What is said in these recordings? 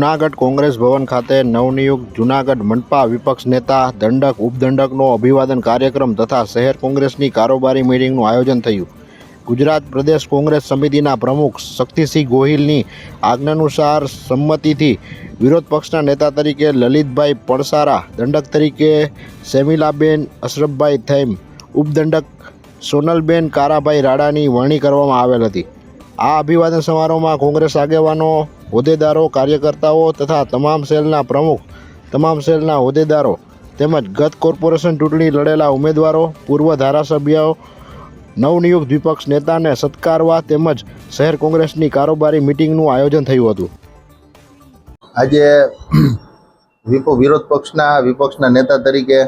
જૂનાગઢ કોંગ્રેસ ભવન ખાતે નવનિયુક્ત જૂનાગઢ મનપા વિપક્ષ નેતા, દંડક, ઉપદંડકનો અભિવાદન કાર્યક્રમ તથા શહેર કોંગ્રેસની કારોબારી મિટિંગનું આયોજન થયું. ગુજરાત પ્રદેશ કોંગ્રેસ સમિતિના પ્રમુખ શક્તિસિંહ ગોહિલની આજ્ઞાનુસાર સંમતિથી વિરોધ પક્ષના નેતા તરીકે લલિતભાઈ પડસારા, દંડક તરીકે શેમિલાબેન અશરફભાઈ થૈમ, ઉપદંડક સોનલબેન કારાભાઈ રાડાની વરણી કરવામાં આવેલ હતી. આ અભિવાદન સમારોહમાં કોંગ્રેસ આગેવાનો હોદ્દેદારો, કાર્યકર્તાઓ તથા તમામ સેલના પ્રમુખ, તમામ સેલના હોદ્દેદારો તેમજ ગત કોર્પોરેશન ચૂંટણી લડેલા ઉમેદવારો, પૂર્વ ધારાસભ્યો, નવનિયુક્ત વિપક્ષ નેતાને સત્કારવા તેમજ શહેર કોંગ્રેસની કારોબારી મિટિંગનું આયોજન થયું હતું. આજે વિરોધ પક્ષના, વિપક્ષના નેતા તરીકે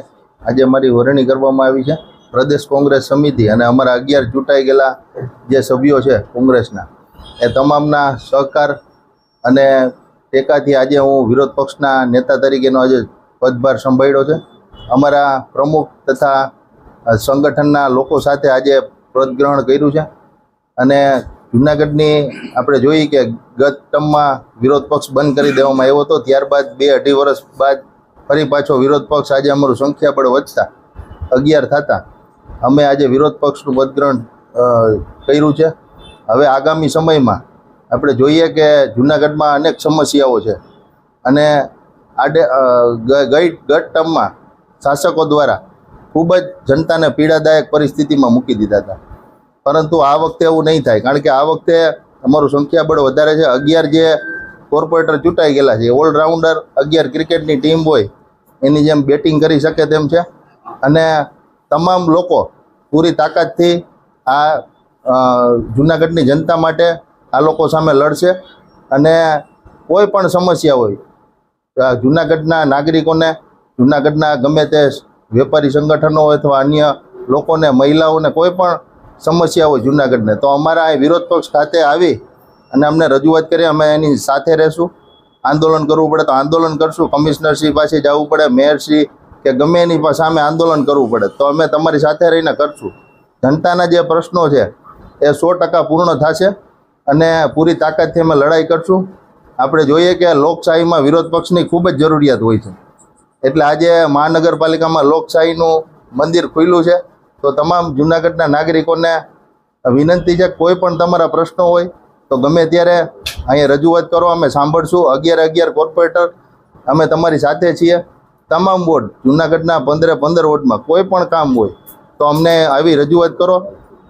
આજે અમારી વરણી કરવામાં આવી છે. પ્રદેશ કોંગ્રેસ સમિતિ અને અમારા અગિયાર ચૂંટાઈ ગયેલા જે સભ્યો છે કોંગ્રેસના, એ તમામના સહકાર અને ટેકાથી આજે હું વિરોધ પક્ષના નેતા તરીકેનો આજે પદભાર સંભાળ્યો છે. અમારા પ્રમુખ તથા સંગઠનના લોકો સાથે આજે પદગ્રહણ કર્યું છે. અને જુનાગઢની આપણે જોઈ કે ગત ટર્મમાં વિરોધ પક્ષ બંધ કરી દેવામાં આવ્યો હતો. ત્યારબાદ બે અઢી વર્ષ બાદ ફરી પાછો વિરોધ પક્ષ આજે અમારું સંખ્યાબળ વધતા અગિયાર થતા અમે આજે વિરોધ પક્ષનું પદગ્રહણ કર્યું છે. હવે આગામી સમયમાં આપણે જોઈએ કે જુનાગઢમાં અનેક સમસ્યાઓ છે. અને આડે ગઈ ગત ટર્મમાં શાસકો દ્વારા ખૂબ જ જનતાને પીડાદાયક પરિસ્થિતિમાં મૂકી દીધા હતા. પરંતુ આ વખતે એવું નહીં થાય, કારણ કે આ વખતે અમારું સંખ્યાબળ વધારે છે. અગિયાર જે કોર્પોરેટર ચૂંટાઈ ગયેલા છે ઓલરાઉન્ડર અગિયાર ક્રિકેટની ટીમ હોય, એની જેમ બેટિંગ કરી શકે તેમ છે. અને તમામ લોકો પૂરી તાકાતથી આ જૂનાગઢની જનતા માટે આ લોકો સામે લડશે અને કોઈ પણ સમસ્યા હોય, આ જૂનાગઢના નાગરિકોને, જૂનાગઢના ગમે તે વેપારી સંગઠનો અથવા અન્ય લોકોને, મહિલાઓને કોઈ પણ સમસ્યા હોય જૂનાગઢને, તો અમારા અહીં વિરોધ પક્ષ ખાતે આવી અને અમને રજૂઆત કરી, અમે એની સાથે રહેશું, આંદોલન કરવું પડે તો આંદોલન કરશું કમિશનરશ્રી પાસે જવું પડે મેયરશ્રી કે ગમે એની સામે આંદોલન કરવું પડે, તો અમે તમારી સાથે રહીને કરશું. જનતાના જે પ્રશ્નો છે એ સો ટકા પૂર્ણ થશે. અને પૂરી તાકાતથી અમે લડાઈ કરશું. આપણે જોઈએ કે લોકશાહીમાં વિરોધ પક્ષની ખૂબ જ જરૂરિયાત હોય છે. એટલે આજે મહાનગરપાલિકામાં લોકશાહીનું મંદિર ખુલ્યું છે. તો તમામ જૂનાગઢના નાગરિકોને વિનંતી છે, કોઈ પણ તમારા પ્રશ્નો હોય, તો ગમે ત્યારે અહીંયા રજૂઆત કરો, અમે સાંભળશું. અગિયાર અગિયાર કોર્પોરેટર, અમે તમારી સાથે છીએ. તમામ વોર્ડ, જૂનાગઢના પંદરે પંદર વોર્ડમાં કોઈ પણ કામ હોય, તો અમને આવી રજૂઆત કરો.